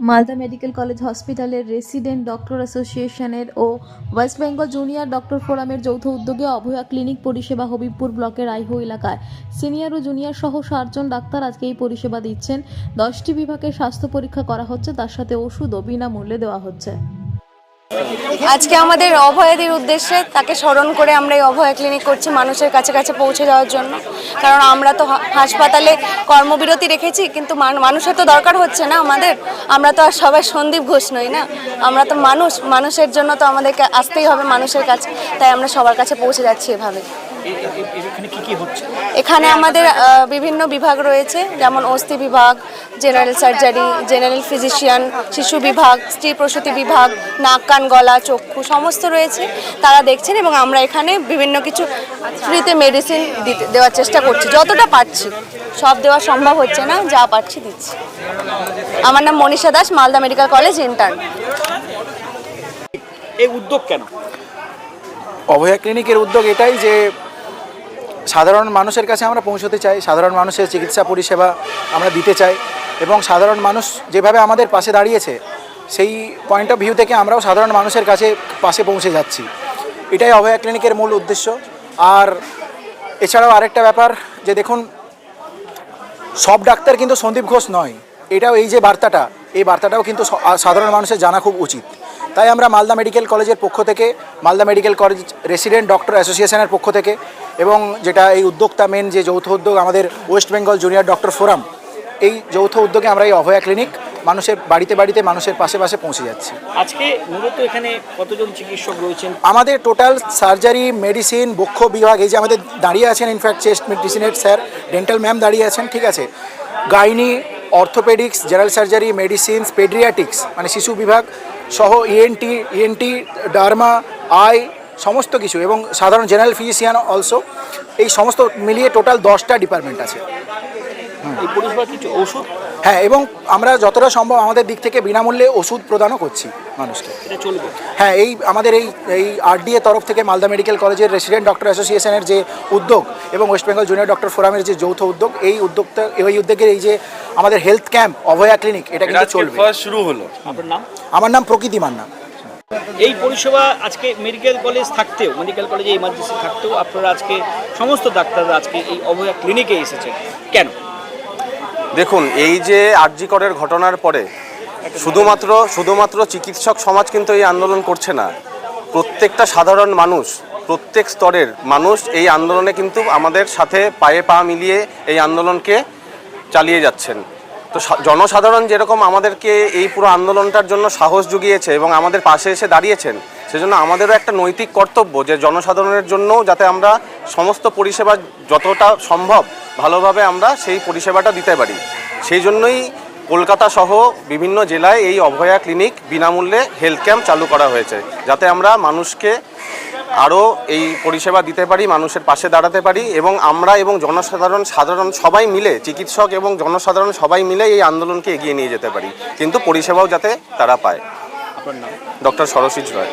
Malda medical college হসপিটালের resident doctor অ্যাসোসিয়েশনের ও ওয়েস্ট বেঙ্গল জুনিয়র ডক্টর ফোরামের যৌথ উদ্যোগে অভয়া ক্লিনিক পরিষেবা হবিবপুর ব্লকের আইহো এলাকায়। সিনিয়র ও জুনিয়র সহ সাতজন ডাক্তার আজকে এই পরিষেবা দিচ্ছেন। দশটি বিভাগের স্বাস্থ্য পরীক্ষা করা হচ্ছে, তার সাথে ওষুধও বিনামূল্যে দেওয়া হচ্ছে। আজকে আমাদের অভয়াদির উদ্দেশ্যে তাকে স্মরণ করে আমরা এই অভয়া ক্লিনিক করছি মানুষের কাছে কাছে পৌঁছে যাওয়ার জন্য। কারণ আমরা তো হাসপাতালে কর্মবিরতি রেখেছি, কিন্তু মানুষের তো দরকার হচ্ছে না আমাদের। আমরা তো আর সবাই সন্দীপ ঘোষ নই না? আমরা তো মানুষ, মানুষের জন্য তো আমাদেরকে আসতেই হবে মানুষের কাছে। তাই আমরা সবার কাছে পৌঁছে যাচ্ছি এভাবে। এখানে আমাদের বিভিন্ন বিভাগ রয়েছে যেমন অস্থি বিভাগ জেনারেল সার্জারি জেনারেল ফিজিশিয়ান শিশু বিভাগ স্ত্রী প্রসূতি বিভাগ নাক কান গলা চক্ষু সমস্ত রয়েছে তারা দেখছেন এবং আমরা এখানে বিভিন্ন কিছু ফ্রিতে মেডিসিন দিতে দেওয়ার চেষ্টা করছি। যতটা পারছি সব দেওয়া সম্ভব হচ্ছে না যা পারছি দিচ্ছি। আমার নাম Manisha Das Malda medical college intern এই উদ্যোগ কেন? অভয়া ক্লিনিকের উদ্যোগ এটাই যে সাধারণ মানুষের কাছে আমরা পৌঁছতে চাই, সাধারণ মানুষের চিকিৎসা পরিষেবা আমরা দিতে চাই এবং সাধারণ মানুষ যেভাবে আমাদের পাশে দাঁড়িয়েছে, সেই পয়েন্ট অফ ভিউ থেকে আমরাও সাধারণ মানুষের কাছে পাশে পৌঁছে যাচ্ছি। এটাই অভয়া ক্লিনিকের মূল উদ্দেশ্য। আর এছাড়াও আরেকটা ব্যাপার যে দেখুন, সব ডাক্তার কিন্তু সন্দীপ ঘোষ নয়। এটাও এই যে বার্তাটা, এই বার্তাটাও কিন্তু সাধারণ মানুষের জানা খুব উচিত। তাই আমরা মালদা মেডিকেল কলেজের পক্ষ থেকে, Malda medical college resident doctor অ্যাসোসিয়েশনের পক্ষ থেকে এবং যেটা এই উদ্যোক্তা মেন যে যৌথ উদ্যোগ আমাদের West Bengal junior doctor forum এই যৌথ উদ্যোগে আমরা এই অভয়া ক্লিনিক মানুষের বাড়িতে বাড়িতে মানুষের পাশে পাশে পৌঁছে যাচ্ছে। আজকে মূলত এখানে কতজন চিকিৎসক রয়েছেন? আমাদের টোটাল সার্জারি মেডিসিন বক্ষ বিভাগ এই যে আমাদের দাঁড়িয়ে আছেন ইনফ্যাক্ট চেস্ট মেডিসিনের স্যার ডেন্টাল ম্যাম দাঁড়িয়ে আছেন ঠিক আছে? Gynae orthopaedics general surgery medicines paediatrics মানে শিশু বিভাগ সহ ইএনটি ইএনটি ডার্মা আই সমস্ত কিছু এবং সাধারণ জেনারেল ফিজিশিয়ান অলসো এই সমস্ত মিলিয়ে টোটাল দশটা ডিপার্টমেন্ট আছে। কিছু ওষুধ? হ্যাঁ এবং আমরা যতটা সম্ভব আমাদের দিক থেকে বিনামূল্যে ওষুধ প্রদানও করছি মানুষকে। এটা চলবে? হ্যাঁ এই আমাদের এই এই আরডিএ তরফ থেকে মালদা মেডিকেল কলেজের রেসিডেন্ট ডক্টর অ্যাসোসিয়েশনের যে উদ্যোগ এবং ওয়েস্ট বেঙ্গল জুনিয়র ডক্টর ফোরামের যে যৌথ উদ্যোগ এই উদ্যোগটা এই উদ্যোগের এই যে আমাদের হেলথ ক্যাম্প অভয়া ক্লিনিক এটা কিন্তু চলবে। শুরু হলো। আমার নাম প্রকৃতি মান্না। এই পরিষেবা আজকে মেডিকেল কলেজ থাকতেও, মেডিকেল কলেজে ইমার্জেন্সি থাকতেও আপনারা আজকে সমস্ত ডাক্তাররা আজকে এই অভয়া ক্লিনিকে এসেছেন। কেন? দেখুন, এই যে আরজি করের ঘটনার পরে শুধুমাত্র শুধুমাত্র চিকিৎসক সমাজ কিন্তু এই আন্দোলন করছে না। প্রত্যেকটা সাধারণ মানুষ, প্রত্যেক স্তরের মানুষ এই আন্দোলনে কিন্তু আমাদের সাথে পায়ে পা মিলিয়ে এই আন্দোলনকে চালিয়ে যাচ্ছেন। তো জনসাধারণ যেরকম আমাদেরকে এই পুরো আন্দোলনটার জন্য সাহস জুগিয়েছে এবং আমাদের পাশে এসে দাঁড়িয়েছেন, সেজন্য আমাদেরও একটা নৈতিক কর্তব্য যে জনসাধারণের জন্য যাতে আমরা সমস্ত পরিষেবা যতটা সম্ভব ভালোভাবে আমরা সেই পরিষেবাটা দিতে পারি। সেই জন্যই কলকাতা সহ বিভিন্ন জেলায় এই অভয়া ক্লিনিক বিনামূল্যে হেলথ ক্যাম্প চালু করা হয়েছে, যাতে আমরা মানুষকে আরও এই পরিষেবা দিতে পারি মানুষের পাশে দাঁড়াতে পারি এবং আমরা এবং জনসাধারণ সাধারণ সবাই মিলে চিকিৎসক এবং জনসাধারণ সবাই মিলে এই আন্দোলনকে এগিয়ে নিয়ে যেতে পারি। কিন্তু পরিষেবাও যাতে তারা পায়। ডক্টর সরসিজ রয়।